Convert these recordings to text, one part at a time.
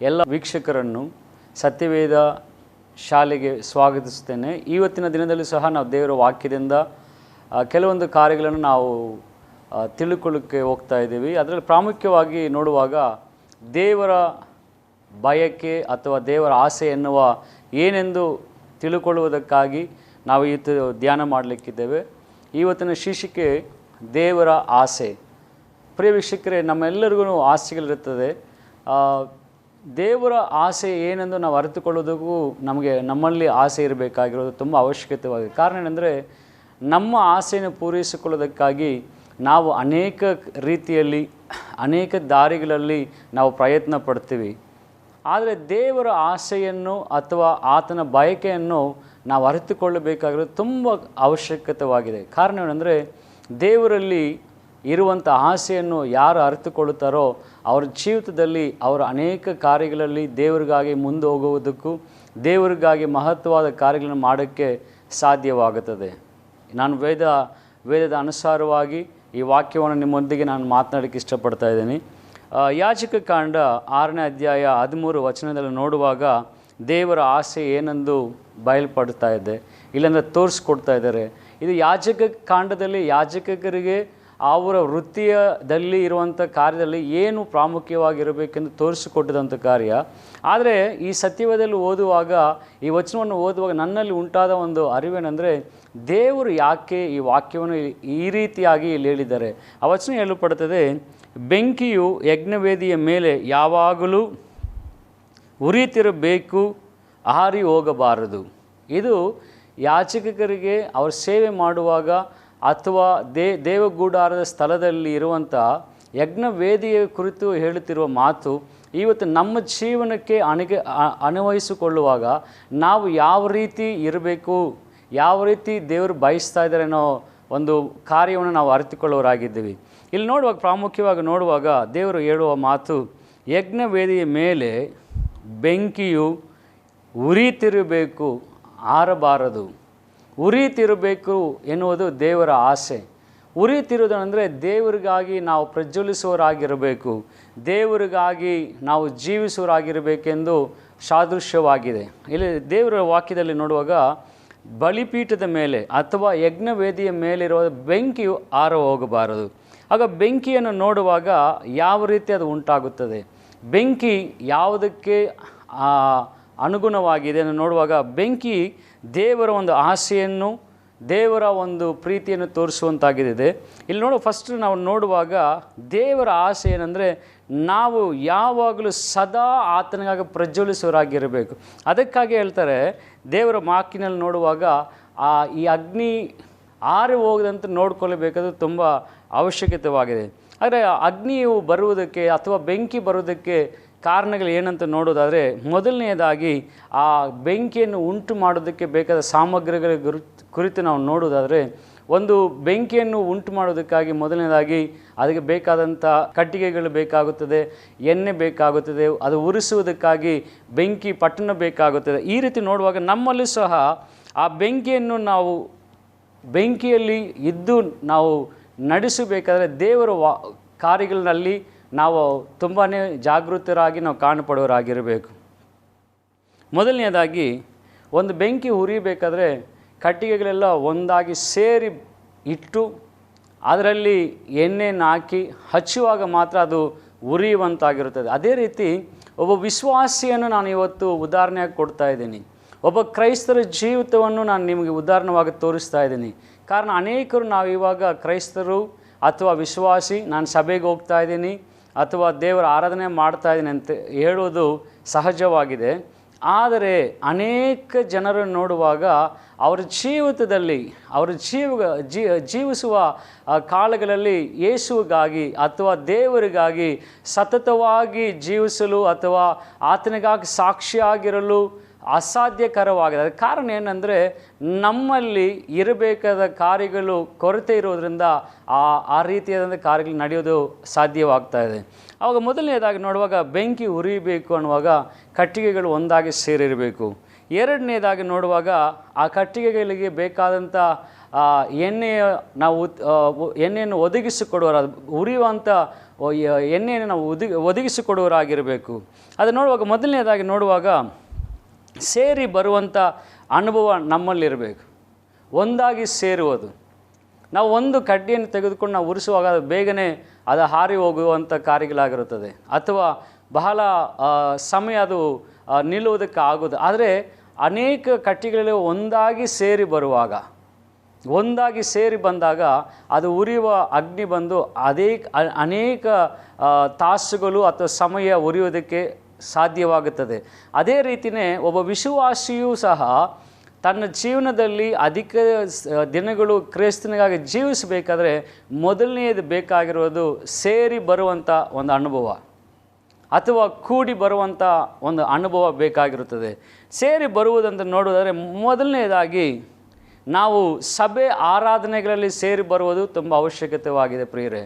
ಎಲ್ಲ ವೀಕ್ಷಕರನ್ನು ಸತ್ಯವೇದ ಶಾಲೆಗೆ ಸ್ವಾಗತಿಸುತ್ತೇನೆ. ಇವತ್ತಿನ ದಿನದಲ್ಲಿ ಸಹ ನಾವು ದೇವರ ವಾಕ್ಯದಿಂದ ಕೆಲವೊಂದು ಕಾರ್ಯಗಳನ್ನು ನಾವು ತಿಳ್ಕೊಳ್ಳೋಕ್ಕೆ ಹೋಗ್ತಾ ಇದ್ದೀವಿ. ಅದರಲ್ಲಿ ಪ್ರಾಮುಖ್ಯವಾಗಿ ನೋಡುವಾಗ ದೇವರ ಬಯಕೆ ಅಥವಾ ದೇವರ ಆಸೆ ಎನ್ನುವ ಏನೆಂದು ತಿಳ್ಕೊಳ್ಳುವುದಕ್ಕಾಗಿ ನಾವು ಇವತ್ತು ಧ್ಯಾನ ಮಾಡಲಿಕ್ಕಿದ್ದೇವೆ. ಇವತ್ತಿನ ಶೀರ್ಷಿಕೆ ದೇವರ ಆಸೆ. ಪ್ರಿಯ ವೀಕ್ಷಕರೇ, ನಮ್ಮೆಲ್ಲರಿಗೂ ಆಸೆಗಳಿರುತ್ತದೆ. ದೇವರ ಆಸೆ ಏನೆಂದು ನಾವು ಅರಿತುಕೊಳ್ಳೋದಕ್ಕೂ ನಮಗೆ ನಮ್ಮಲ್ಲಿ ಆಸೆ ಇರಬೇಕಾಗಿರೋದು ತುಂಬ ಅವಶ್ಯಕತೆವಾಗಿದೆ. ಕಾರಣ ಏನೆಂದರೆ, ನಮ್ಮ ಆಸೆಯನ್ನು ಪೂರೈಸಿಕೊಳ್ಳೋದಕ್ಕಾಗಿ ನಾವು ಅನೇಕ ರೀತಿಯಲ್ಲಿ, ಅನೇಕ ದಾರಿಗಳಲ್ಲಿ ನಾವು ಪ್ರಯತ್ನ ಪಡ್ತೀವಿ. ಆದರೆ ದೇವರ ಆಸೆಯನ್ನು ಅಥವಾ ಆತನ ಬಯಕೆಯನ್ನು ನಾವು ಅರಿತುಕೊಳ್ಳಬೇಕಾಗಿರೋದು ತುಂಬ ಅವಶ್ಯಕತೆವಾಗಿದೆ. ಕಾರಣ ಏನಂದರೆ, ದೇವರಲ್ಲಿ ಇರುವಂಥ ಆಸೆಯನ್ನು ಯಾರು ಅರಿತುಕೊಳ್ಳುತ್ತಾರೋ ಅವರ ಜೀವಿತದಲ್ಲಿ ಅವರ ಅನೇಕ ಕಾರ್ಯಗಳಲ್ಲಿ ದೇವರಿಗಾಗಿ ಮುಂದೆ ಹೋಗುವುದಕ್ಕೂ ದೇವರಿಗಾಗಿ ಮಹತ್ವವಾದ ಕಾರ್ಯಗಳನ್ನು ಮಾಡೋಕ್ಕೆ ಸಾಧ್ಯವಾಗುತ್ತದೆ. ನಾನು ವೇದ, ವೇದದ ಅನುಸಾರವಾಗಿ ಈ ವಾಕ್ಯವನ್ನು ನಿಮ್ಮೊಂದಿಗೆ ನಾನು ಮಾತನಾಡಕ್ಕೆ ಇಷ್ಟಪಡ್ತಾ ಇದ್ದೀನಿ. ಯಾಚಕ ಕಾಂಡ ಆರನೇ ಅಧ್ಯಾಯ ಹದಿಮೂರು ವಚನದಲ್ಲಿ ನೋಡುವಾಗ ದೇವರ ಆಸೆ ಏನೆಂದು ಬಯಲ್ಪಡ್ತಾ ಇದೆ, ಇಲ್ಲಾಂದರೆ ತೋರಿಸ್ಕೊಡ್ತಾ ಇದ್ದಾರೆ. ಇದು ಯಾಜಕ ಕಾಂಡದಲ್ಲಿ ಯಾಜಕರಿಗೆ ಅವರ ವೃತ್ತಿಯದಲ್ಲಿ ಇರುವಂಥ ಕಾರ್ಯದಲ್ಲಿ ಏನು ಪ್ರಾಮುಖ್ಯವಾಗಿರಬೇಕೆಂದು ತೋರಿಸಿಕೊಟ್ಟಿದಂಥ ಕಾರ್ಯ. ಆದರೆ ಈ ಸತ್ಯವದಲ್ಲಿ ಓದುವಾಗ, ಈ ವಚನವನ್ನು ಓದುವಾಗ ನನ್ನಲ್ಲಿ ಉಂಟಾದ ಒಂದು ಅರಿವೇನೆಂದರೆ, ದೇವರು ಯಾಕೆ ಈ ವಾಕ್ಯವನ್ನು ಈ ರೀತಿಯಾಗಿ ಇಲ್ಲಿ ಹೇಳಿದ್ದಾರೆ. ಆ ವಚನ ಹೇಳಲ್ಪಡುತ್ತದೆ ಬೆಂಕಿಯು ಯಜ್ಞವೇದಿಯ ಮೇಲೆ ಯಾವಾಗಲೂ ಉರಿತಿರಬೇಕು ಆರಿ ಹೋಗಬಾರದು. ಇದು ಯಾಚಕರಿಗೆ ಅವರು ಸೇವೆ ಮಾಡುವಾಗ ಅಥವಾ ದೇ, ದೇವಗೂಡಾರದ ಸ್ಥಳದಲ್ಲಿ ಇರುವಂಥ ಯಜ್ಞವೇದಿಯ ಕುರಿತು ಹೇಳುತ್ತಿರುವ ಮಾತು, ಇವತ್ತು ನಮ್ಮ ಜೀವನಕ್ಕೆ ಅಣಿಗೆ ಅನ್ವಯಿಸಿಕೊಳ್ಳುವಾಗ ನಾವು ಯಾವ ರೀತಿ ಇರಬೇಕು, ಯಾವ ರೀತಿ ದೇವರು ಬಯಸ್ತಾ ಇದ್ದಾರೆ ಅನ್ನೋ ಒಂದು ಕಾರ್ಯವನ್ನು ನಾವು ಅರಿತುಕೊಳ್ಳೋರಾಗಿದ್ದೀವಿ. ಇಲ್ಲಿ ನೋಡುವಾಗ, ಪ್ರಾಮುಖ್ಯವಾಗಿ ನೋಡುವಾಗ ದೇವರು ಹೇಳುವ ಮಾತು, ಯಜ್ಞವೇದಿಯ ಮೇಲೆ ಬೆಂಕಿಯು ಉರಿತಿರಬೇಕು ಆರಬಾರದು. ಉರಿತಿರಬೇಕು ಎನ್ನುವುದು ದೇವರ ಆಸೆ. ಉರಿತಿರುವುದಂದರೆ ದೇವರಿಗಾಗಿ ನಾವು ಪ್ರಜ್ವಲಿಸುವರಾಗಿರಬೇಕು ದೇವರಿಗಾಗಿ ನಾವು ಜೀವಿಸುವವರಾಗಿರಬೇಕೆಂದು ಸಾದೃಶ್ಯವಾಗಿದೆ. ಇಲ್ಲಿ ದೇವರ ವಾಕ್ಯದಲ್ಲಿ ನೋಡುವಾಗ ಬಲಿಪೀಠದ ಮೇಲೆ ಅಥವಾ ಯಜ್ಞವೇದಿಯ ಮೇಲಿರುವ ಬೆಂಕಿಯು ಆರ ಹೋಗಬಾರದು ಆಗ ಬೆಂಕಿಯನ್ನು ನೋಡುವಾಗ ಯಾವ ರೀತಿ ಅದು ಉಂಟಾಗುತ್ತದೆ? ಬೆಂಕಿ ಯಾವುದಕ್ಕೆ ಅನುಗುಣವಾಗಿದೆ ನೋಡುವಾಗ ಬೆಂಕಿ ದೇವರ ಒಂದು ಆಸೆಯನ್ನು, ದೇವರ ಒಂದು ಪ್ರೀತಿಯನ್ನು ತೋರಿಸುವಂತಾಗಿದೆ ಇಲ್ಲಿ ನೋಡು ಫಸ್ಟ್ ನಾವು ನೋಡುವಾಗ ದೇವರ ಆಸೆ ಏನಂದರೆ ನಾವು ಯಾವಾಗಲೂ ಸದಾ ಆತನಿಗಾಗಿ ಪ್ರಜ್ವಲಿಸುವರಾಗಿರಬೇಕು ಅದಕ್ಕಾಗಿ ಹೇಳ್ತಾರೆ, ದೇವರ ಮಾಕಿನಲ್ಲಿ ನೋಡುವಾಗ ಆ ಈ ಅಗ್ನಿ ಆರಿ ಹೋಗದಂತೆ ನೋಡ್ಕೊಳ್ಬೇಕಾದ್ರೆ ತುಂಬ ಅವಶ್ಯಕತೆವಾಗಿದೆ. ಆದರೆ ಅಗ್ನಿಯು ಬರುವುದಕ್ಕೆ ಅಥವಾ ಬೆಂಕಿ ಬರುವುದಕ್ಕೆ ಕಾರಣಗಳು ಏನಂತ ನೋಡೋದಾದರೆ, ಮೊದಲನೆಯದಾಗಿ ಆ ಬೆಂಕಿಯನ್ನು ಉಂಟು ಮಾಡೋದಕ್ಕೆ ಬೇಕಾದ ಸಾಮಗ್ರಿಗಳ ಗುರು, ಕುರಿತು ನಾವು ನೋಡೋದಾದರೆ, ಒಂದು ಬೆಂಕಿಯನ್ನು ಉಂಟು ಮಾಡೋದಕ್ಕಾಗಿ ಮೊದಲನೇದಾಗಿ ಅದಕ್ಕೆ ಬೇಕಾದಂಥ ಕಟ್ಟಿಗೆಗಳು ಬೇಕಾಗುತ್ತದೆ, ಎಣ್ಣೆ ಬೇಕಾಗುತ್ತದೆ, ಅದು ಉರಿಸುವುದಕ್ಕಾಗಿ ಬೆಂಕಿ ಪಟ್ಟಣ ಬೇಕಾಗುತ್ತದೆ. ಈ ರೀತಿ ನೋಡುವಾಗ ನಮ್ಮಲ್ಲೂ ಸಹ ಆ ಬೆಂಕಿಯನ್ನು ನಾವು ಬೆಂಕಿಯಲ್ಲಿ ಇದ್ದು ನಾವು ನಡೆಸಬೇಕಾದರೆ ದೇವರ ವಾ, ಕಾರ್ಯಗಳಲ್ಲಿ ನಾವು ತುಂಬಾ ಜಾಗೃತರಾಗಿ ನಾವು ಕಾಣಪಡೋರಾಗಿರಬೇಕು ಮೊದಲನೆಯದಾಗಿ ಒಂದು ಬೆಂಕಿ ಉರಿಬೇಕಾದ್ರೆ ಕಟ್ಟಿಗೆಗಳೆಲ್ಲ ಒಂದಾಗಿ ಸೇರಿ ಇಟ್ಟು ಅದರಲ್ಲಿ ಎಣ್ಣೆಯನ್ನು ಹಾಕಿ ಹಚ್ಚುವಾಗ ಮಾತ್ರ ಅದು ಉರಿಯುವಂತಾಗಿರುತ್ತದೆ. ಅದೇ ರೀತಿ ಒಬ್ಬ ವಿಶ್ವಾಸಿಯನ್ನು ನಾನು ಇವತ್ತು ಉದಾಹರಣೆಯಾಗಿ ಕೊಡ್ತಾ ಇದ್ದೀನಿ. ಒಬ್ಬ ಕ್ರೈಸ್ತರ ಜೀವಿತವನ್ನು ನಾನು ನಿಮಗೆ ಉದಾಹರಣವಾಗಿ ತೋರಿಸ್ತಾ ಇದ್ದೀನಿ. ಕಾರಣ ಅನೇಕರು ನಾವು ಇವಾಗ ಕ್ರೈಸ್ತರು ಅಥವಾ ವಿಶ್ವಾಸಿ, ನಾನು ಸಭೆಗೆ ಹೋಗ್ತಾ ಇದ್ದೀನಿ. ಅಥವಾ ದೇವರ ಆರಾಧನೆ ಮಾಡ್ತಾ ಇದ್ದೀನಿ ಅಂತ ಹೇಳೋದು ಸಹಜವಾಗಿದೆ. ಆದರೆ ಅನೇಕ ಜನರನ್ನು ನೋಡುವಾಗ ಅವರ ಜೀವಿತದಲ್ಲಿ, ಅವರ ಜೀವ ಜೀವಿಸುವ ಕಾಲಗಳಲ್ಲಿ ಯೇಸುವಿಗಾಗಿ ಅಥವಾ ದೇವರಿಗಾಗಿ ಸತತವಾಗಿ ಜೀವಿಸಲು ಅಥವಾ ಆತನಿಗಾಗಿ ಸಾಕ್ಷಿಯಾಗಿರಲು ಅಸಾಧ್ಯಕರವಾಗಿದೆ. ಅದಕ್ಕೆ ಕಾರಣ ಏನಂದರೆ ನಮ್ಮಲ್ಲಿ ಇರಬೇಕಾದ ಕಾರ್ಯಗಳು ಕೊರತೆ ಇರೋದರಿಂದ ಆ ಆ ರೀತಿಯಾದಂಥ ಕಾರ್ಯಗಳು ನಡೆಯೋದು ಸಾಧ್ಯವಾಗ್ತಾ ಇದೆ. ಆವಾಗ ಮೊದಲನೇದಾಗಿ ನೋಡುವಾಗ ಬೆಂಕಿ ಉರಿಬೇಕು ಅನ್ನುವಾಗ ಕಟ್ಟಿಗೆಗಳು ಒಂದಾಗಿ ಸೇರಿರಬೇಕು. ಎರಡನೇದಾಗಿ ನೋಡುವಾಗ ಆ ಕಟ್ಟಿಗೆಗಳಿಗೆ ಬೇಕಾದಂಥ ಎಣ್ಣೆಯ ನಾವು ಎಣ್ಣೆಯನ್ನು ಒದಗಿಸಿಕೊಡುವರ, ಉರಿಯುವಂಥ ಎಣ್ಣೆಯನ್ನು ನಾವು ಒದಗಿ ಒದಗಿಸಿಕೊಡುವರಾಗಿರಬೇಕು. ಅದು ನೋಡುವಾಗ ಮೊದಲನೇದಾಗಿ ನೋಡುವಾಗ ಸೇರಿ ಬರುವಂಥ ಅನುಭವ ನಮ್ಮಲ್ಲಿರಬೇಕು. ಒಂದಾಗಿ ಸೇರುವುದು. ನಾವು ಒಂದು ಕಡ್ಡಿಯನ್ನು ತೆಗೆದುಕೊಂಡು ನಾವು ಉರಿಸುವಾಗ ಅದು ಬೇಗನೆ ಅದು ಹಾರಿ ಹೋಗುವಂಥ ಕಾರ್ಯಗಳಾಗಿರುತ್ತದೆ. ಅಥವಾ ಬಹಳ ಸಮಯ ಅದು ನಿಲ್ಲುವುದಕ್ಕೆ ಆಗೋದು ಆದರೆ ಅನೇಕ ಕಟ್ಟಿಗಳಲ್ಲಿ ಒಂದಾಗಿ ಸೇರಿ ಬರುವಾಗ, ಒಂದಾಗಿ ಸೇರಿ ಬಂದಾಗ ಅದು ಉರಿಯುವ ಅಗ್ನಿ ಬಂದು ಅದೇ ಅನೇಕ ತಾಸುಗಳು ಅಥವಾ ಸಮಯ ಉರಿಯೋದಕ್ಕೆ ಸಾಧ್ಯವಾಗುತ್ತದೆ. ಅದೇ ರೀತಿಯೇ ಒಬ್ಬ ವಿಶ್ವಾಸಿಯೂ ಸಹ ತನ್ನ ಜೀವನದಲ್ಲಿ ಅಧಿಕ ದಿನಗಳು ಕ್ರೈಸ್ತನಿಗಾಗಿ ಜೀವಿಸಬೇಕಾದ್ರೆ ಮೊದಲನೆಯದು ಬೇಕಾಗಿರೋದು ಸೇರಿ ಬರುವಂಥ ಒಂದು ಅನುಭವ ಅಥವಾ ಕೂಡಿ ಬರುವಂಥ ಒಂದು ಅನುಭವ ಬೇಕಾಗಿರುತ್ತದೆ. ಸೇರಿ ಬರುವುದಂತ ನೋಡುವುದಾದರೆ ಮೊದಲನೇದಾಗಿ ನಾವು ಸಭೆ ಆರಾಧನೆಗಳಲ್ಲಿ ಸೇರಿ ಬರುವುದು ತುಂಬ ಅವಶ್ಯಕತೆವಾಗಿದೆ ಪ್ರಿಯರೇ.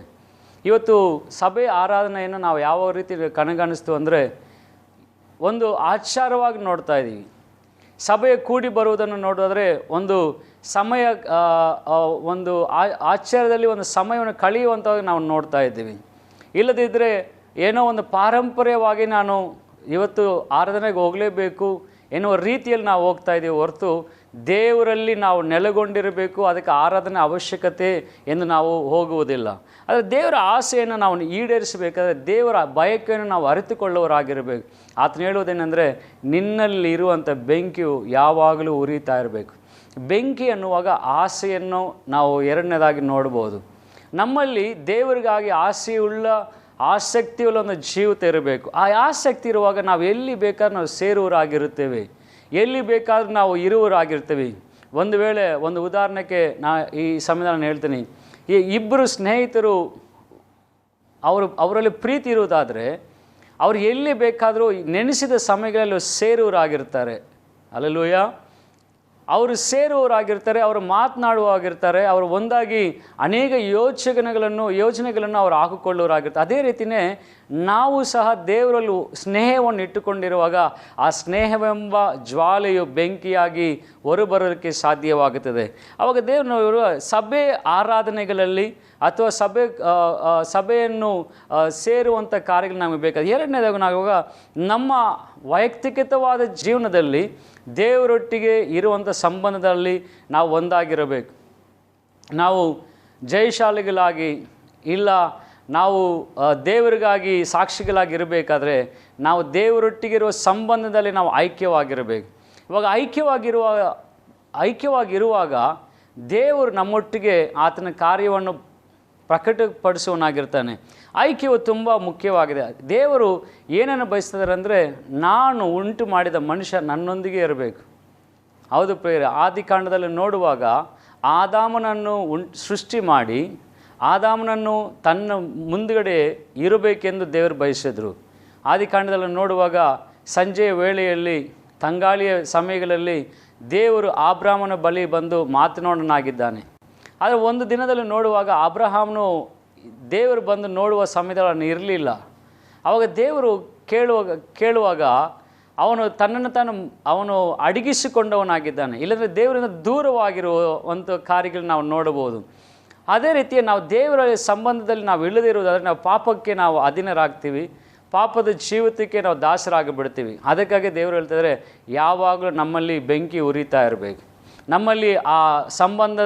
ಇವತ್ತು ಸಭೆ ಆರಾಧನೆಯನ್ನು ನಾವು ಯಾವ ರೀತಿ ಕಣಗಾಣಿಸ್ತು ಅಂದರೆ ಒಂದು ಆಚಾರವಾಗಿ ನೋಡ್ತಾ ಇದ್ದೀವಿ. ಸಭೆ ಕೂಡಿ ಬರುವುದನ್ನು ನೋಡಿದ್ರೆ ಒಂದು ಸಮಯ ಒಂದು ಆಚಾರದಲ್ಲಿ ಒಂದು ಸಮಯವನ್ನು ಕಳೆಯುವಂಥದ್ದು ನಾವು ನೋಡ್ತಾ ಇದ್ದೀವಿ. ಇಲ್ಲದಿದ್ದರೆ ಏನೋ ಒಂದು ಪಾರಂಪರ್ಯವಾಗಿ ನಾನು ಇವತ್ತು ಆರಾಧನೆಗೆ ಹೋಗಲೇಬೇಕು ಎನ್ನುವ ರೀತಿಯಲ್ಲಿ ನಾವು ಹೋಗ್ತಾ ಇದ್ದೀವಿ ಹೊರತು ದೇವರಲ್ಲಿ ನಾವು ನೆಲೆಗೊಂಡಿರಬೇಕು, ಅದಕ್ಕೆ ಆರಾಧನೆ ಅವಶ್ಯಕತೆ ಎಂದು ನಾವು ಹೋಗುವುದಿಲ್ಲ. ಆದರೆ ದೇವರ ಆಸೆಯನ್ನು ನಾವು ಈಡೇರಿಸಬೇಕಾದ್ರೆ ದೇವರ ಬಯಕೆಯನ್ನು ನಾವು ಅರಿತುಕೊಳ್ಳುವರಾಗಿರಬೇಕು ಆತನು ಹೇಳುವುದೇನೆಂದರೆ, ನಿನ್ನಲ್ಲಿ ಇರುವಂಥ ಬೆಂಕಿಯು ಯಾವಾಗಲೂ ಉರಿತಾ ಇರಬೇಕು. ಬೆಂಕಿ ಅನ್ನುವಾಗ ಆಸೆಯನ್ನು ನಾವು ಎರಡನೇದಾಗಿ ನೋಡ್ಬೋದು. ನಮ್ಮಲ್ಲಿ ದೇವರಿಗಾಗಿ ಆಸೆಯುಳ್ಳ, ಆಸಕ್ತಿಯುಳ್ಳ ಒಂದು ಜೀವಿತ ಇರಬೇಕು. ಆ ಆಸಕ್ತಿ ಇರುವಾಗ ನಾವು ಎಲ್ಲಿ ಬೇಕಾದ್ರೂ ನಾವು ಸೇರುವರಾಗಿರುತ್ತೇವೆ ಎಲ್ಲಿ ಬೇಕಾದರೂ ನಾವು ಇರುವರಾಗಿರ್ತೀವಿ. ಒಂದು ವೇಳೆ ಒಂದು ಉದಾಹರಣೆಗೆ ನಾ ಈ ಸಂವಿಧಾನ ಹೇಳ್ತೀನಿ. ಈ ಇಬ್ಬರು ಸ್ನೇಹಿತರು ಅವರು, ಅವರಲ್ಲಿ ಪ್ರೀತಿ ಇರುವುದಾದರೆ ಅವ್ರು ಎಲ್ಲಿ ಬೇಕಾದರೂ ನೆನೆಸಿದ ಸಮಯಗಳಲ್ಲಿ ಸೇರುವರಾಗಿರ್ತಾರೆ. ಅಲ್ಲೂಯ ಅವರು ಸೇರುವವರಾಗಿರ್ತಾರೆ, ಅವರು ಮಾತನಾಡುವಾಗಿರ್ತಾರೆ ಅವರು ಒಂದಾಗಿ ಅನೇಕ ಯೋಚನೆಗಳನ್ನು ಯೋಚನೆಗಳನ್ನು ಅವರು ಹಾಕಿಕೊಳ್ಳುವರಾಗಿರ್ತಾರೆ ಅದೇ ರೀತಿಯೇ ನಾವು ಸಹ ದೇವರಲ್ಲೂ ಸ್ನೇಹವನ್ನು ಇಟ್ಟುಕೊಂಡಿರುವಾಗ ಆ ಸ್ನೇಹವೆಂಬ ಜ್ವಾಲೆಯು ಬೆಂಕಿಯಾಗಿ ಹೊರಬರೋದಕ್ಕೆ ಸಾಧ್ಯವಾಗುತ್ತದೆ. ಆವಾಗ ದೇವರವರು ಸಭೆ ಆರಾಧನೆಗಳಲ್ಲಿ ಅಥವಾ ಸಭೆ ಸಭೆಯನ್ನು ಸೇರುವಂಥ ಕಾರ್ಯಗಳು ನಮಗೆ ಬೇಕಾದ. ಎರಡನೇದಾಗ ನಾವು ನಮ್ಮ ವೈಯಕ್ತಿಕವಾದ ಜೀವನದಲ್ಲಿ ದೇವರೊಟ್ಟಿಗೆ ಇರುವಂಥ ಸಂಬಂಧದಲ್ಲಿ ನಾವು ಒಂದಾಗಿರಬೇಕು. ನಾವು ಜಯಶಾಲಿಗಳಾಗಿ ಇಲ್ಲ, ನಾವು ದೇವರಿಗಾಗಿ ಸಾಕ್ಷಿಗಳಾಗಿರಬೇಕಾದ್ರೆ ನಾವು ದೇವರೊಟ್ಟಿಗಿರುವ ಸಂಬಂಧದಲ್ಲಿ ನಾವು ಐಕ್ಯವಾಗಿರಬೇಕು. ಇವಾಗ ಐಕ್ಯವಾಗಿರುವ, ಐಕ್ಯವಾಗಿರುವಾಗ ದೇವರು ನಮ್ಮೊಟ್ಟಿಗೆ ಆತನ ಕಾರ್ಯವನ್ನು ಪ್ರಕಟಪಡಿಸುವನಾಗಿರ್ತಾನೆ ಐಕ್ಯವು ತುಂಬ ಮುಖ್ಯವಾಗಿದೆ. ದೇವರು ಏನನ್ನು ಬಯಸ್ತಿದ್ದಾರೆ ಅಂದರೆ ನಾನು ಉಂಟು ಮಾಡಿದ ಮನುಷ್ಯ ನನ್ನೊಂದಿಗೆ ಇರಬೇಕು. ಹೌದು ಪ್ರೇರೆ ಆದಿಕಾಂಡದಲ್ಲಿ ನೋಡುವಾಗ ಆದಾಮನನ್ನು ಉಂ, ಸೃಷ್ಟಿ ಮಾಡಿ ಆದಾಮನನ್ನು ತನ್ನ ಮುಂದುಗಡೆ ಇರಬೇಕೆಂದು ದೇವರು ಬಯಸಿದರು. ಆದಿಕಾಂಡದಲ್ಲಿ ನೋಡುವಾಗ ಸಂಜೆಯ ವೇಳೆಯಲ್ಲಿ, ತಂಗಾಳಿಯ ಸಮಯಗಳಲ್ಲಿ ದೇವರು ಆಬ್ರಾಮನ ಬಳಿ ಬಂದು ಮಾತನಾಡನಾಗಿದ್ದಾನೆ. ಆದರೆ ಒಂದು ದಿನದಲ್ಲಿ ನೋಡುವಾಗ ಅಬ್ರಹಾಮ್ನು ದೇವರು ಬಂದು ನೋಡುವ ಸಮಯದಲ್ಲಿ ಇರಲಿಲ್ಲ. ಆವಾಗ ದೇವರು ಕೇಳುವಾಗ ಕೇಳುವಾಗ ಅವನು ತನ್ನನ್ನು ತಾನು, ಅವನು ಅಡಗಿಸಿಕೊಂಡವನಾಗಿದ್ದಾನೆ. ಇಲ್ಲಂದರೆ ದೇವರಿಂದ ದೂರವಾಗಿರುವಂಥ ಕಾರ್ಯಗಳು ನಾವು ನೋಡಬಹುದು. ಅದೇ ರೀತಿಯ ನಾವು ದೇವರ ಸಂಬಂಧದಲ್ಲಿ ನಾವು ಇಲ್ಲದಿರುವುದಾದರೆ ನಾವು ಪಾಪಕ್ಕೆ ನಾವು ಅಧೀನರಾಗ್ತೀವಿ. ಪಾಪದ ಜೀವಿತಕ್ಕೆ ನಾವು ದಾಸರಾಗಿಬಿಡ್ತೀವಿ. ಅದಕ್ಕಾಗಿ ದೇವರು ಹೇಳ್ತಿದ್ದಾರೆ ಯಾವಾಗಲೂ ನಮ್ಮಲ್ಲಿ ಬೆಂಕಿ ಉರಿತಾ ಇರಬೇಕು. ನಮ್ಮಲ್ಲಿ ಆ ಸಂಬಂಧ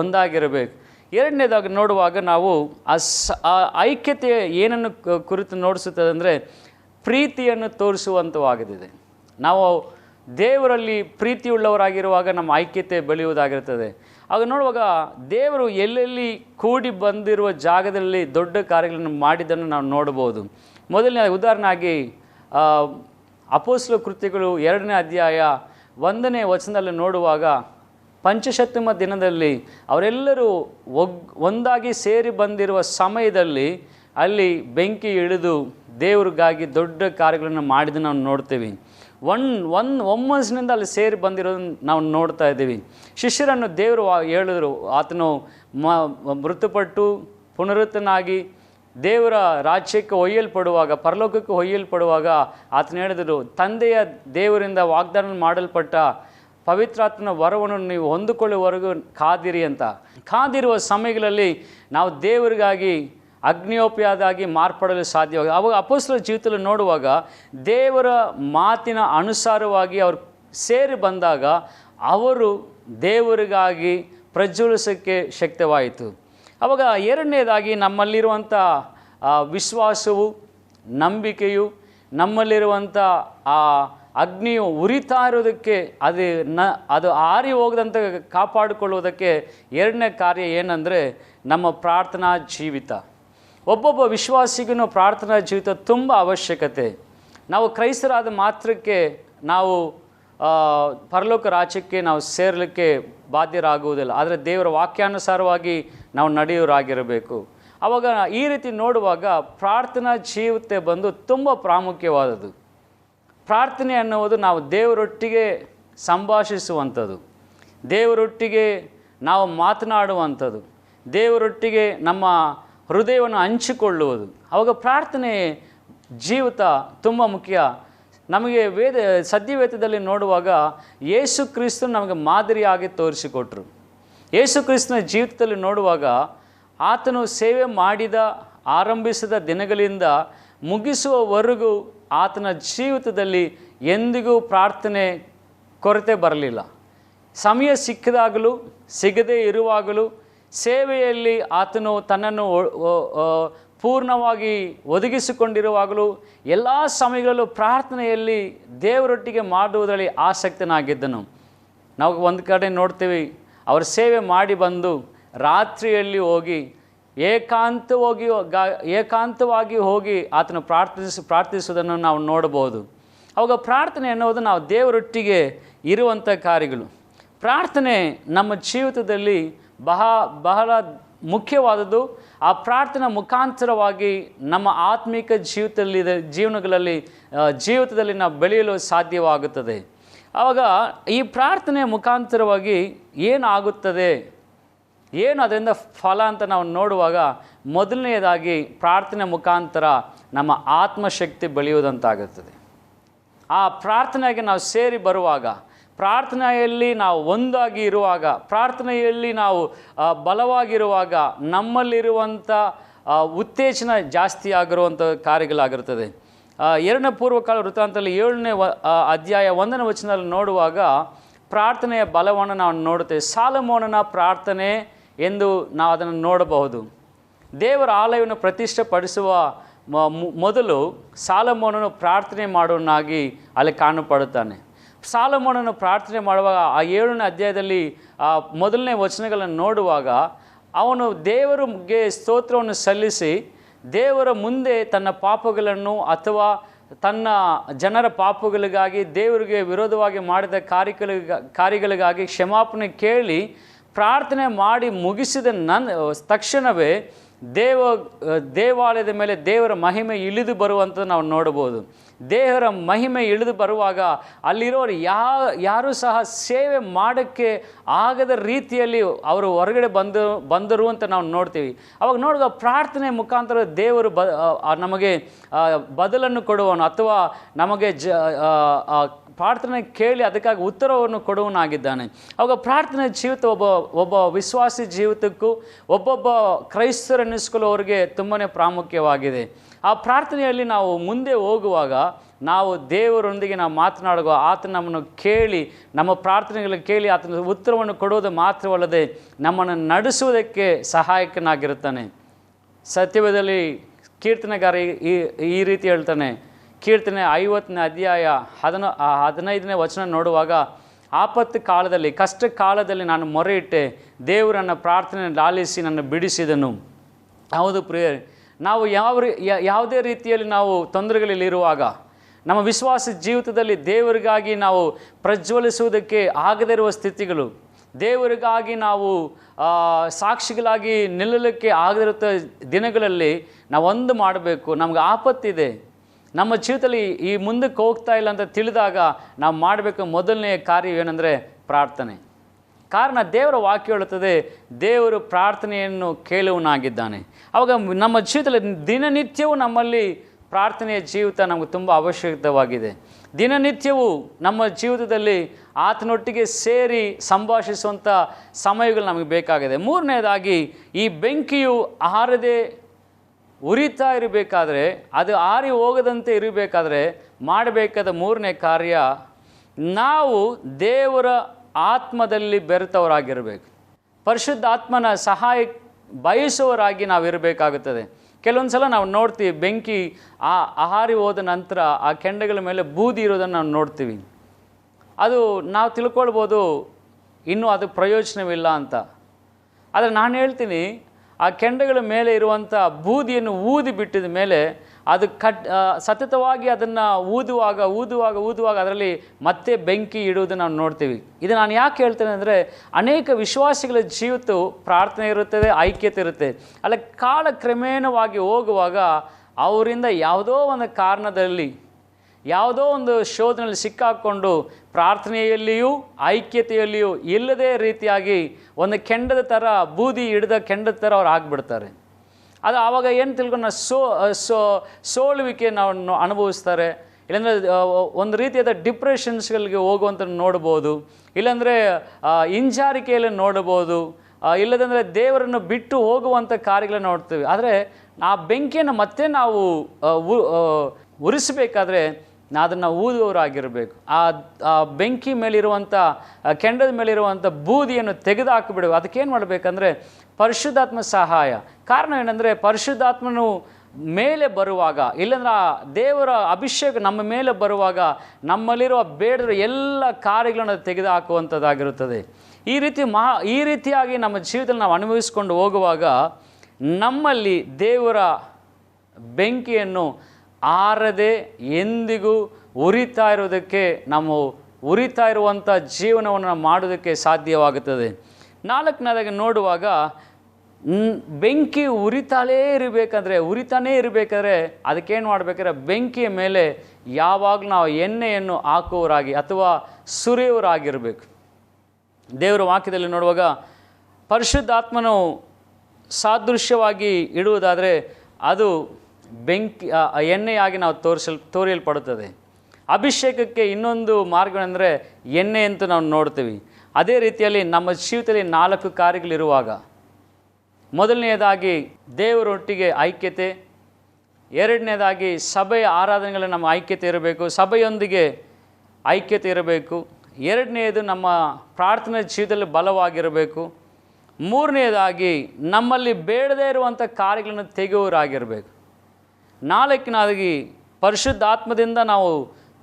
ಒಂದಾಗಿರಬೇಕು. ಎರಡನೇದಾಗಿ ನೋಡುವಾಗ ನಾವು ಆ ಸ, ಆ ಐಕ್ಯತೆ ಏನನ್ನು ಕುರಿತು ನೋಡಿಸುತ್ತದೆ ಅಂದರೆ ಪ್ರೀತಿಯನ್ನು ತೋರಿಸುವಂಥವಾಗಿದೆ ನಾವು ದೇವರಲ್ಲಿ ಪ್ರೀತಿಯುಳ್ಳವರಾಗಿರುವಾಗ ನಮ್ಮ ಐಕ್ಯತೆ ಬೆಳೆಯುವುದಾಗಿರ್ತದೆ. ಆಗ ನೋಡುವಾಗ ದೇವರು ಎಲ್ಲೆಲ್ಲಿ ಕೂಡಿ ಬಂದಿರುವ ಜಾಗದಲ್ಲಿ ದೊಡ್ಡ ಕಾರ್ಯಗಳನ್ನು ಮಾಡಿದ್ದನ್ನು ನಾವು ನೋಡ್ಬೋದು ಮೊದಲನೇ ಉದಾಹರಣೆಯಾಗಿ ಅಪೋಸ್ಲ ಕೃತ್ಯಗಳು ಎರಡನೇ ಅಧ್ಯಾಯ ಒಂದನೇ ವಚನದಲ್ಲಿ ನೋಡುವಾಗ ಪಂಚಶತಮ ದಿನದಲ್ಲಿ ಅವರೆಲ್ಲರೂ ಒಗ್, ಒಂದಾಗಿ ಸೇರಿ ಬಂದಿರುವ ಸಮಯದಲ್ಲಿ ಅಲ್ಲಿ ಬೆಂಕಿ ಇಳಿದು ದೇವ್ರಿಗಾಗಿ ದೊಡ್ಡ ಕಾರ್ಯಗಳನ್ನು ಮಾಡಿದ ನಾವು ನೋಡ್ತೀವಿ. ಒನ್ ಒನ್ ಒಮ್ಮನಸಿನಿಂದ ಅಲ್ಲಿ ಸೇರಿ ಬಂದಿರೋದನ್ನು ನಾವು ನೋಡ್ತಾ ಇದ್ದೀವಿ. ಶಿಷ್ಯರನ್ನು ದೇವರು ಹೇಳಿದ್ರು, ಆತನು ಮ, ಮೃತಪಟ್ಟು ಪುನರುತ್ತನಾಗಿ ದೇವರ ರಾಜ್ಯಕ್ಕೆ ಒಯ್ಯಲ್ಪಡುವಾಗ, ಪರಲೋಕಕ್ಕೆ ಒಯ್ಯಲ್ಪಡುವಾಗ ಆತನು ಹೇಳಿದರು, ತಂದೆಯ ದೇವರಿಂದ ವಾಗ್ದಾನ ಮಾಡಲ್ಪಟ್ಟ ಪವಿತ್ರಾತ್ಮನ ವರವನ್ನು ನೀವು ಹೊಂದಿಕೊಳ್ಳುವವರೆಗೂ ಕಾದಿರಿ ಅಂತ. ಕಾದಿರುವ ಸಮಯಗಳಲ್ಲಿ ನಾವು ದೇವರಿಗಾಗಿ, ಅಗ್ನಿಯೋಪಿಯಾದಾಗಿ ಮಾರ್ಪಡಲು ಸಾಧ್ಯವಾಗಿ, ಅವಾಗ ಅಪೋಸ್ತರ ಜೀವಿತದಲ್ಲಿ ನೋಡುವಾಗ ದೇವರ ಮಾತಿನ ಅನುಸಾರವಾಗಿ ಅವರು ಸೇರಿ ಬಂದಾಗ ಅವರು ದೇವರಿಗಾಗಿ ಪ್ರಜ್ವಲಿಸೋಕ್ಕೆ ಶಕ್ತವಾಯಿತು. ಅವಾಗ ಎರಡನೇದಾಗಿ ನಮ್ಮಲ್ಲಿರುವಂಥ ವಿಶ್ವಾಸವು, ನಂಬಿಕೆಯು, ನಮ್ಮಲ್ಲಿರುವಂಥ, ಆ ಅಗ್ನಿಯು ಉರಿತಾ ಇರೋದಕ್ಕೆ ಅದು ನ, ಅದು ಆರಿ ಹೋಗದಂತೆ ಕಾಪಾಡಿಕೊಳ್ಳುವುದಕ್ಕೆ ಎರಡನೇ ಕಾರ್ಯ ಏನಂದರೆ ನಮ್ಮ ಪ್ರಾರ್ಥನಾ ಜೀವಿತ. ಒಬ್ಬೊಬ್ಬ ವಿಶ್ವಾಸಿಗೂ ಪ್ರಾರ್ಥನಾ ಜೀವಿತ ತುಂಬ ಅವಶ್ಯಕತೆ. ನಾವು ಕ್ರೈಸ್ತರಾದ ಮಾತ್ರಕ್ಕೆ ನಾವು ಪರಲೋಕ ರಾಜ್ಯಕ್ಕೆ ನಾವು ಸೇರಲಿಕ್ಕೆ ಬಾಧ್ಯರಾಗುವುದಿಲ್ಲ. ಆದರೆ ದೇವರ ವಾಕ್ಯಾನುಸಾರವಾಗಿ ನಾವು ನಡೆಯೋರಾಗಿರಬೇಕು ಆವಾಗ ಈ ರೀತಿ ನೋಡುವಾಗ ಪ್ರಾರ್ಥನಾ ಜೀವತೆ ಬಂದು ತುಂಬ ಪ್ರಾಮುಖ್ಯವಾದದ್ದು. ಪ್ರಾರ್ಥನೆ ಅನ್ನುವುದು ನಾವು ದೇವರೊಟ್ಟಿಗೆ ಸಂಭಾಷಿಸುವಂಥದ್ದು. ದೇವರೊಟ್ಟಿಗೆ ನಾವು ಮಾತನಾಡುವಂಥದ್ದು. ದೇವರೊಟ್ಟಿಗೆ ನಮ್ಮ ಹೃದಯವನ್ನು ಹಂಚಿಕೊಳ್ಳುವುದು. ಅವಾಗ ಪ್ರಾರ್ಥನೆ ಜೀವಿತ ತುಂಬ ಮುಖ್ಯ. ನಮಗೆ ವೇದ, ಸದ್ಯವೇತದಲ್ಲಿ ನೋಡುವಾಗ ಯೇಸು ಕ್ರಿಸ್ತು ನಮಗೆ ಮಾದರಿಯಾಗಿ ತೋರಿಸಿಕೊಟ್ರು. ಯೇಸು ಕ್ರಿಸ್ತನ ಜೀವಿತದಲ್ಲಿ ನೋಡುವಾಗ ಆತನು ಸೇವೆ ಮಾಡಿದ, ಆರಂಭಿಸಿದ ದಿನಗಳಿಂದ ಮುಗಿಸುವವರೆಗೂ ಆತನ ಜೀವಿತದಲ್ಲಿ ಎಂದಿಗೂ ಪ್ರಾರ್ಥನೆ ಕೊರತೆ ಬರಲಿಲ್ಲ. ಸಮಯ ಸಿಕ್ಕಿದಾಗಲೂ, ಸಿಗದೇ ಇರುವಾಗಲೂ ಸೇವೆಯಲ್ಲಿ ಆತನು ತನ್ನನ್ನು ಪೂರ್ಣವಾಗಿ ಒದಗಿಸಿಕೊಂಡಿರುವಾಗಲೂ ಎಲ್ಲ ಸಮಯಗಳಲ್ಲೂ ಪ್ರಾರ್ಥನೆಯಲ್ಲಿ ದೇವರೊಟ್ಟಿಗೆ ಮಾಡುವುದರಲ್ಲಿ ಆಸಕ್ತನಾಗಿದ್ದನು. ನಾವು ಒಂದು ಕಡೆ ನೋಡ್ತೀವಿ, ಅವರ ಸೇವೆ ಮಾಡಿ ಬಂದು ರಾತ್ರಿಯಲ್ಲಿ ಹೋಗಿ ಏಕಾಂತವಾಗಿ ಏಕಾಂತವಾಗಿ ಹೋಗಿ ಆತನು ಪ್ರಾರ್ಥಿಸಿ ಪ್ರಾರ್ಥಿಸುವುದನ್ನು ನಾವು ನೋಡಬಹುದು. ಅವಾಗ ಪ್ರಾರ್ಥನೆ ಅನ್ನೋದು ನಾವು ದೇವರೊಟ್ಟಿಗೆ ಇರುವಂಥ ಕಾರ್ಯಗಳು. ಪ್ರಾರ್ಥನೆ ನಮ್ಮ ಜೀವಿತದಲ್ಲಿ ಬಹ ಬಹಳ ಮುಖ್ಯವಾದದ್ದು. ಆ ಪ್ರಾರ್ಥನೆ ಮುಖಾಂತರವಾಗಿ ನಮ್ಮ ಆತ್ಮಿಕ ಜೀವಿತದಲ್ಲಿ ಜೀವನಗಳಲ್ಲಿ ಜೀವಿತದಲ್ಲಿ ನಾವು ಬೆಳೆಯಲು ಸಾಧ್ಯವಾಗುತ್ತದೆ. ಆವಾಗ ಈ ಪ್ರಾರ್ಥನೆ ಮುಖಾಂತರವಾಗಿ ಏನಾಗುತ್ತದೆ? ಏನು ಅದರಿಂದ ಫಲ ಅಂತ ನಾವು ನೋಡುವಾಗ ಮೊದಲನೆಯದಾಗಿ ಪ್ರಾರ್ಥನೆ ಮುಖಾಂತರ ನಮ್ಮ ಆತ್ಮಶಕ್ತಿ ಬೆಳೆಯುವುದಂತಾಗುತ್ತದೆ. ಆ ಪ್ರಾರ್ಥನೆಗೆ ನಾವು ಸೇರಿ ಬರುವಾಗ, ಪ್ರಾರ್ಥನೆಯಲ್ಲಿ ನಾವು ಒಂದಾಗಿ ಇರುವಾಗ, ಪ್ರಾರ್ಥನೆಯಲ್ಲಿ ನಾವು ಬಲವಾಗಿರುವಾಗ ನಮ್ಮಲ್ಲಿರುವಂಥ ಉತ್ತೇಜನ ಜಾಸ್ತಿ ಆಗಿರುವಂಥ ಕಾರ್ಯಗಳಾಗಿರುತ್ತದೆ. ಎರಡನೇ ಪೂರ್ವಕಾಲ ವೃತ್ತಾಂತದಲ್ಲಿ ಏಳನೇ ವ ಅಧ್ಯಾಯ ಒಂದನೇ ವಚನದಲ್ಲಿ ನೋಡುವಾಗ ಪ್ರಾರ್ಥನೆಯ ಬಲವನ್ನು ನಾವು ನೋಡುತ್ತೇವೆ. ಸಾಲಮೋನನ ಪ್ರಾರ್ಥನೆ ಎಂದು ನಾವು ಅದನ್ನು ನೋಡಬಹುದು. ದೇವರ ಆಲಯವನ್ನು ಪ್ರತಿಷ್ಠೆಪಡಿಸುವ ಮೊದಲು ಸಾಲಮೋನನು ಪ್ರಾರ್ಥನೆ ಮಾಡುವನಾಗಿ ಅಲ್ಲಿ ಕಾಣಪಡುತ್ತಾನೆ ಸಾಲಮೋನನು ಪ್ರಾರ್ಥನೆ ಮಾಡುವಾಗ ಆ ಏಳನೇ ಅಧ್ಯಾಯದಲ್ಲಿ ಆ ಮೊದಲನೇ ವಚನಗಳನ್ನು ನೋಡುವಾಗ ಅವನು ದೇವರಿಗೆ ಸ್ತೋತ್ರವನ್ನು ಸಲ್ಲಿಸಿ ದೇವರ ಮುಂದೆ ತನ್ನ ಪಾಪಗಳನ್ನು ಅಥವಾ ತನ್ನ ಜನರ ಪಾಪಗಳಿಗಾಗಿ ದೇವರಿಗೆ ವಿರೋಧವಾಗಿ ಮಾಡಿದ ಕಾರ್ಯಗಳಿಗ, ಕಾರ್ಯಗಳಿಗಾಗಿ ಕ್ಷಮಾಪಣೆ ಕೇಳಿ ಪ್ರಾರ್ಥನೆ ಮಾಡಿ ಮುಗಿಸಿದ ನನ್ನ ತಕ್ಷಣವೇ ದೇವ ದೇವಾಲಯದ ಮೇಲೆ ದೇವರ ಮಹಿಮೆ ಇಳಿದು ಬರುವಂಥದ್ದು ನಾವು ನೋಡಬಹುದು. ದೇವರ ಮಹಿಮೆ ಇಳಿದು ಬರುವಾಗ ಅಲ್ಲಿರೋರು ಯಾ, ಯಾರೂ ಸಹ ಸೇವೆ ಮಾಡೋಕ್ಕೆ ಆಗದ ರೀತಿಯಲ್ಲಿ ಅವರು ಹೊರಗಡೆ ಬಂದು, ಬಂದರು ಅಂತ ನಾವು ನೋಡ್ತೀವಿ. ಅವಾಗ ನೋಡುವಾಗ ಪ್ರಾರ್ಥನೆ ಮುಖಾಂತರ ದೇವರು ಬ ನಮಗೆ ಬದಲನ್ನು ಕೊಡುವನು ಅಥವಾ ನಮಗೆ ಜ ಪ್ರಾರ್ಥನೆ ಕೇಳಿ ಅದಕ್ಕಾಗಿ ಉತ್ತರವನ್ನು ಕೊಡುವನಾಗಿದ್ದಾನೆ ಅವಾಗ ಪ್ರಾರ್ಥನೆ ಜೀವಿತ ಒಬ್ಬ ಒಬ್ಬ ವಿಶ್ವಾಸಿ ಜೀವಿತಕ್ಕೂ ಒಬ್ಬೊಬ್ಬ ಕ್ರೈಸ್ತರನ್ನಿಸ್ಕೊಳ್ಳೋರಿಗೆ ತುಂಬಾ ಪ್ರಾಮುಖ್ಯವಾಗಿದೆ. ಆ ಪ್ರಾರ್ಥನೆಯಲ್ಲಿ ನಾವು ಮುಂದೆ ಹೋಗುವಾಗ ನಾವು ದೇವರೊಂದಿಗೆ ನಾವು ಮಾತನಾಡುವ ಆತ ನಮ್ಮನ್ನು ಕೇಳಿ, ನಮ್ಮ ಪ್ರಾರ್ಥನೆಗಳನ್ನು ಕೇಳಿ ಆತನ ಉತ್ತರವನ್ನು ಕೊಡುವುದು ಮಾತ್ರವಲ್ಲದೆ ನಮ್ಮನ್ನು ನಡೆಸುವುದಕ್ಕೆ ಸಹಾಯಕನಾಗಿರುತ್ತಾನೆ. ಸತ್ಯವೇದಲ್ಲಿ ಕೀರ್ತನೆಗಾರ ಈ ಈ ರೀತಿ ಹೇಳ್ತಾನೆ ಕೀರ್ತನೆ ಐವತ್ತನೇ ಅಧ್ಯಾಯ ಹದಿನ ಹದಿನೈದನೇ ವಚನ ನೋಡುವಾಗ, ಆಪತ್ತು ಕಾಲದಲ್ಲಿ ಕಷ್ಟ ಕಾಲದಲ್ಲಿ ನಾನು ಮೊರೆ ಇಟ್ಟೆ ದೇವರನ್ನು ಪ್ರಾರ್ಥನೆ ಲಾಲಿಸಿ ನನ್ನ ಬಿಡಿಸಿದನು. ಹೌದು ಪ್ರಿಯ ನಾವು ಯಾವ ಯಾವುದೇ ರೀತಿಯಲ್ಲಿ ನಾವು ತೊಂದರೆಗಳಲ್ಲಿರುವಾಗ ನಮ್ಮ ವಿಶ್ವಾಸ ಜೀವಿತದಲ್ಲಿ ದೇವರಿಗಾಗಿ ನಾವು ಪ್ರಜ್ವಲಿಸುವುದಕ್ಕೆ ಆಗದೇ ಇರುವ ಸ್ಥಿತಿಗಳು, ದೇವರಿಗಾಗಿ ನಾವು ಸಾಕ್ಷಿಗಳಾಗಿ ನಿಲ್ಲಲಿಕ್ಕೆ ಆಗದಿರುತ್ತ ದಿನಗಳಲ್ಲಿ ನಾವೊಂದು ಮಾಡಬೇಕು, ನಮ್ಗೆ ಆಪತ್ತಿದೆ. ನಮ್ಮ ಜೀವಿತದಲ್ಲಿ ಈ ಮುಂದಕ್ಕೆ ಹೋಗ್ತಾ ಇಲ್ಲ ಅಂತ ತಿಳಿದಾಗ ನಾವು ಮಾಡಬೇಕು ಮೊದಲನೇ ಕಾರ್ಯ ಏನಂದರೆ ಪ್ರಾರ್ಥನೆ. ಕಾರಣ ದೇವರ ವಾಕ್ಯ ಹೇಳುತ್ತದೆ, ದೇವರು ಪ್ರಾರ್ಥನೆಯನ್ನು ಕೇಳುವನಾಗಿದ್ದಾನೆ ಆವಾಗ ನಮ್ಮ ಜೀವಿತದಲ್ಲಿ ದಿನನಿತ್ಯವೂ ನಮ್ಮಲ್ಲಿ ಪ್ರಾರ್ಥನೆಯ ಜೀವಿತ ನಮಗೆ ತುಂಬ ಅವಶ್ಯಕವಾಗಿದೆ. ದಿನನಿತ್ಯವೂ ನಮ್ಮ ಜೀವಿತದಲ್ಲಿ ಆತನೊಟ್ಟಿಗೆ ಸೇರಿ ಸಂಭಾಷಿಸುವಂಥ ಸಮಯಗಳು ನಮಗೆ ಬೇಕಾಗಿದೆ. ಮೂರನೇದಾಗಿ, ಈ ಬೆಂಕಿಯು ಆರದೆ ಉರಿತಾ ಇರಬೇಕಾದ್ರೆ, ಅದು ಆರಿ ಹೋಗದಂತೆ ಇರಬೇಕಾದ್ರೆ ಮಾಡಬೇಕಾದ ಮೂರನೇ ಕಾರ್ಯ, ನಾವು ದೇವರ ಆತ್ಮದಲ್ಲಿ ಬೆರೆತವರಾಗಿರಬೇಕು. ಪರಿಶುದ್ಧ ಆತ್ಮನ ಸಹಾಯ ಬಯಸುವವರಾಗಿ ನಾವು ಇರಬೇಕಾಗುತ್ತದೆ ಕೆಲವೊಂದು ಸಲ ನಾವು ನೋಡ್ತೀವಿ, ಬೆಂಕಿ ಆ ಆಹಾರಿ ಹೋದ ನಂತರ ಆ ಕೆಂಡಗಳ ಮೇಲೆ ಬೂದಿ ಇರೋದನ್ನು ನಾವು ನೋಡ್ತೀವಿ. ಅದು ನಾವು ತಿಳ್ಕೊಳ್ಬೋದು, ಇನ್ನೂ ಅದು ಪ್ರಯೋಜನವಿಲ್ಲ ಅಂತ. ಆದರೆ ನಾನು ಹೇಳ್ತೀನಿ ಆ ಕೆಂಡಗಳ ಮೇಲೆ ಇರುವಂಥ ಬೂದಿಯನ್ನು ಊದಿ ಬಿಟ್ಟಿದ ಮೇಲೆ ಅದು ಕಟ್ ಸತತವಾಗಿ ಅದನ್ನು ಊದುವಾಗ ಊದುವಾಗ ಊದುವಾಗ ಅದರಲ್ಲಿ ಮತ್ತೆ ಬೆಂಕಿ ಇಡುವುದನ್ನು ನಾವು ನೋಡ್ತೀವಿ. ಇದು ನಾನು ಯಾಕೆ ಹೇಳ್ತೇನೆ ಅಂದರೆ ಅನೇಕ ವಿಶ್ವಾಸಿಗಳ ಜೀವಿತವು ಪ್ರಾರ್ಥನೆ ಇರುತ್ತದೆ, ಐಕ್ಯತೆ ಇರುತ್ತೆ. ಅಲ್ಲ, ಕಾಲ ಕ್ರಮೇಣವಾಗಿ ಹೋಗುವಾಗ ಅವರಿಂದ ಯಾವುದೋ ಒಂದು ಕಾರಣದಲ್ಲಿ, ಯಾವುದೋ ಒಂದು ಶೋಧನೆಯಲ್ಲಿ ಸಿಕ್ಕಾಕ್ಕೊಂಡು ಪ್ರಾರ್ಥನೆಯಲ್ಲಿಯೂ, ಐಕ್ಯತೆಯಲ್ಲಿಯೂ ಇಲ್ಲದೇ ರೀತಿಯಾಗಿ ಒಂದು ಕೆಂಡದ ಥರ ಬೂದಿ ಹಿಡಿದ ಕೆಂಡದ ಥರ ಅವ್ರು ಆಗಿಬಿಡ್ತಾರೆ. ಅದು ಆವಾಗ ಏನು ತಿಳ್ಕೊಂಡು ಸೋ ಸೋ ಸೋಳುವಿಕೆ ನಾವು ಅನುಭವಿಸ್ತಾರೆ. ಇಲ್ಲಾಂದರೆ ಒಂದು ರೀತಿಯಾದ ಡಿಪ್ರೆಷನ್ಸ್ಗಳಿಗೆ ಹೋಗುವಂಥ ನೋಡ್ಬೋದು. ಇಲ್ಲಾಂದರೆ ಹಿಂಜಾರಿಕೆಯಲ್ಲಿ ನೋಡ್ಬೋದು. ಇಲ್ಲದಂದರೆ ದೇವರನ್ನು ಬಿಟ್ಟು ಹೋಗುವಂಥ ಕಾರ್ಯಗಳನ್ನ ನೋಡ್ತೀವಿ. ಆದರೆ, ಆ ಬೆಂಕಿಯನ್ನು ಮತ್ತೆ ನಾವು ಉರಿಸಬೇಕಾದ್ರೆ ಅದನ್ನು ಊದುವವರಾಗಿರಬೇಕು. ಆ ಆ ಬೆಂಕಿ ಮೇಲಿರುವಂಥ ಕೆಂಡದ ಮೇಲಿರುವಂಥ ಬೂದಿಯನ್ನು ತೆಗೆದು ಹಾಕಿಬಿಡುವ ಅದಕ್ಕೇನು ಮಾಡಬೇಕಂದ್ರೆ ಪರಿಶುದ್ಧಾತ್ಮ ಸಹಾಯ. ಕಾರಣ ಏನಂದರೆ ಪರಿಶುದ್ಧಾತ್ಮನು ಮೇಲೆ ಬರುವಾಗ, ಇಲ್ಲಂದ್ರೆ ಆ ದೇವರ ಅಭಿಷೇಕ ನಮ್ಮ ಮೇಲೆ ಬರುವಾಗ ನಮ್ಮಲ್ಲಿರುವ ಬೇಡದ ಎಲ್ಲ ಕಾರ್ಯಗಳನ್ನು ತೆಗೆದು ಹಾಕುವಂಥದ್ದಾಗಿರುತ್ತದೆ ಈ ರೀತಿ ಮಹಾ, ಈ ರೀತಿಯಾಗಿ ನಮ್ಮ ಜೀವಿತದಲ್ಲಿ ನಾವು ಅನುಭವಿಸ್ಕೊಂಡು ಹೋಗುವಾಗ ನಮ್ಮಲ್ಲಿ ದೇವರ ಬೆಂಕಿಯನ್ನು ಆರದೆ ಎಂದಿಗೂ ಉರಿತಾ ಇರೋದಕ್ಕೆ ನಾವು ಉರಿತಾ ಇರುವಂಥ ಜೀವನವನ್ನು ನಾವು ಮಾಡೋದಕ್ಕೆ ಸಾಧ್ಯವಾಗುತ್ತದೆ. ನಾಲ್ಕನೇದಾಗಿ ನೋಡುವಾಗ ಬೆಂಕಿ ಉರಿತಾಲೇ ಇರಬೇಕಂದ್ರೆ, ಉರಿತಾನೇ ಇರಬೇಕಾದ್ರೆ ಅದಕ್ಕೇನು ಮಾಡಬೇಕಾದ್ರೆ, ಬೆಂಕಿಯ ಮೇಲೆ ಯಾವಾಗಲೂ ನಾವು ಎಣ್ಣೆಯನ್ನು ಹಾಕುವವರಾಗಿ ಅಥವಾ ಸುರಿಯವರಾಗಿರಬೇಕು ದೇವರ ವಾಕ್ಯದಲ್ಲಿ ನೋಡುವಾಗ, ಪರಿಶುದ್ಧಾತ್ಮನು ಸಾದೃಶ್ಯವಾಗಿ ಇಡುವುದಾದರೆ ಅದು ಬೆಂಕಿ ಎಣ್ಣೆಯಾಗಿ ನಾವು ತೋರಿಸಲ್, ತೋರಿಯಲ್ಪಡುತ್ತದೆ. ಅಭಿಷೇಕಕ್ಕೆ ಇನ್ನೊಂದು ಮಾರ್ಗವೆಂದರೆ ಎಣ್ಣೆ ಅಂತ ನಾವು ನೋಡ್ತೀವಿ. ಅದೇ ರೀತಿಯಲ್ಲಿ ನಮ್ಮ ಜೀವಿತದಲ್ಲಿ ನಾಲ್ಕು ಕಾರ್ಯಗಳಿರುವಾಗ. ಮೊದಲನೆಯದಾಗಿ ದೇವರೊಟ್ಟಿಗೆ ಐಕ್ಯತೆ ಎರಡನೇದಾಗಿ ಸಭೆಯ ಆರಾಧನೆಗಳಲ್ಲಿ ನಮ್ಮ ಐಕ್ಯತೆ ಇರಬೇಕು, ಸಭೆಯೊಂದಿಗೆ ಐಕ್ಯತೆ ಇರಬೇಕು, ಎರಡನೆಯದು ನಮ್ಮ ಪ್ರಾರ್ಥನೆ ಜೀವಿತದಲ್ಲಿ ಬಲವಾಗಿರಬೇಕು, ಮೂರನೆಯದಾಗಿ ನಮ್ಮಲ್ಲಿ ಬೇಡದೇ ಇರುವಂಥ ಕಾರ್ಯಗಳನ್ನು ತೆಗೆಯುವರಾಗಿರಬೇಕು ನಾಲ್ಕನೇದಾಗಿ ಪರಿಶುದ್ಧಾತ್ಮದಿಂದ ನಾವು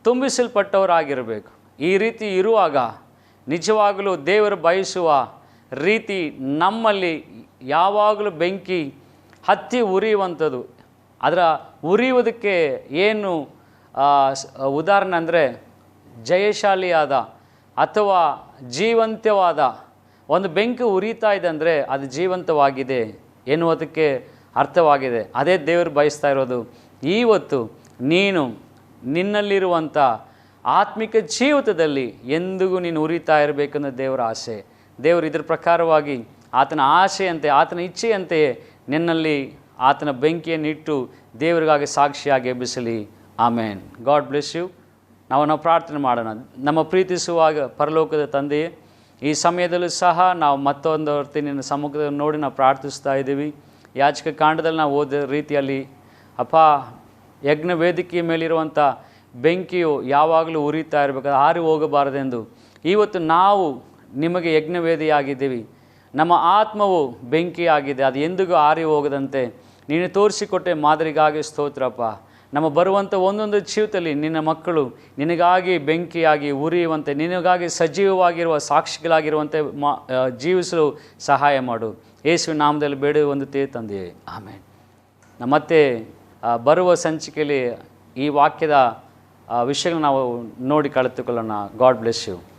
ತುಂಬಿಸಲ್ಪಟ್ಟವರಾಗಿರಬೇಕು. ಈ ರೀತಿ ಇರುವಾಗ ನಿಜವಾಗಲೂ ದೇವರು ಬಯಸುವ ರೀತಿ ನಮ್ಮಲ್ಲಿ ಯಾವಾಗಲೂ ಬೆಂಕಿ ಹತ್ತಿ ಉರಿಯುವಂಥದ್ದು. ಅದರ ಉರಿಯುವುದಕ್ಕೆ ಏನು ಉದಾಹರಣೆ ಅಂದರೆ ಜಯಶಾಲಿಯಾದ ಅಥವಾ ಜೀವಂತವಾದ ಒಂದು ಬೆಂಕಿ ಉರಿತಾ ಇದೆ ಅಂದರೆ ಅದು ಜೀವಂತವಾಗಿದೆ ಎನ್ನುವುದಕ್ಕೆ ಅರ್ಥವಾಗಿದೆ. ಅದೇ ದೇವರು ಬಯಸ್ತಾ ಇರೋದು ಇವತ್ತು ನೀನು ನಿನ್ನಲ್ಲಿರುವಂಥ ಆತ್ಮಿಕ ಜೀವಿತದಲ್ಲಿ ಎಂದಿಗೂ ನೀನು ಉರಿತಾ ಇರಬೇಕನ್ನೋ ದೇವರ ಆಸೆ. ದೇವರು ಇದರ ಪ್ರಕಾರವಾಗಿ ಆತನ ಆಸೆಯಂತೆ, ಆತನ ಇಚ್ಛೆಯಂತೆಯೇ ನಿನ್ನಲ್ಲಿ ಆತನ ಬೆಂಕಿಯನ್ನು ಇಟ್ಟು ದೇವರಿಗಾಗಿ ಸಾಕ್ಷಿಯಾಗಿ ಎಬ್ಬಿಸಲಿ. ಆಮೇನ್. God bless you. ನಾವು ನಾವು ಪ್ರಾರ್ಥನೆ ಮಾಡೋಣ. ನಮ್ಮ ಪ್ರೀತಿಸುವಾಗ ಪರಲೋಕದ ತಂದೆಯೇ, ಈ ಸಮಯದಲ್ಲೂ ಸಹ ನಾವು ಮತ್ತೊಂದು ವರ್ತಿ ನಿನ್ನ ಸಮ್ಮುಖದಲ್ಲಿ ನೋಡಿ ನಾವು ಪ್ರಾರ್ಥಿಸ್ತಾ ಇದ್ದೀವಿ. ಯಾಚಕ ಕಾಂಡದಲ್ಲಿ ನಾವು ಓದ ರೀತಿಯಲ್ಲಿ, ಅಪ್ಪ, ಯಜ್ಞ ವೇದಿಕೆಯ ಮೇಲಿರುವಂಥ ಬೆಂಕಿಯು ಯಾವಾಗಲೂ ಉರಿತಾ ಇರಬೇಕು ಹಾರಿ ಹೋಗಬಾರದೆಂದು. ಇವತ್ತು ನಾವು ನಿಮಗೆ ಯಜ್ಞವೇದಿಯಾಗಿದ್ದೀವಿ. ನಮ್ಮ ಆತ್ಮವು ಬೆಂಕಿಯಾಗಿದೆ, ಅದು ಎಂದಿಗೂ ಹಾರಿ ಹೋಗದಂತೆ. ನೀನು ತೋರಿಸಿಕೊಟ್ಟೆ ಮಾದರಿಗಾಗಿ ಸ್ತೋತ್ರಪ್ಪ. ನಮ್ಮ ಬರುವಂಥ ಒಂದೊಂದು ಜೀವಿತದಲ್ಲಿ ನಿನ್ನ ಮಕ್ಕಳು ನಿನಗಾಗಿ ಬೆಂಕಿಯಾಗಿ ಉರಿಯುವಂತೆ, ನಿನಗಾಗಿ ಸಜೀವವಾಗಿರುವ ಸಾಕ್ಷಿಗಳಾಗಿರುವಂತೆ ಮಾ ಜೀವಿಸಲು ಸಹಾಯ ಮಾಡು. ಯೇಸುವಿನ ನಾಮದಲ್ಲಿ ಬೇಡ ಒಂದು ತೇ ತಂದೆಯೇ. ಆಮೇಲೆ ಮತ್ತೆ ಬರುವ ಸಂಚಿಕೆಯಲ್ಲಿ ಈ ವಾಕ್ಯದ ವಿಷಯಗಳನ್ನ ನಾವು ನೋಡಿ ಕಳೆದುಕೊಳ್ಳೋಣ. God bless you.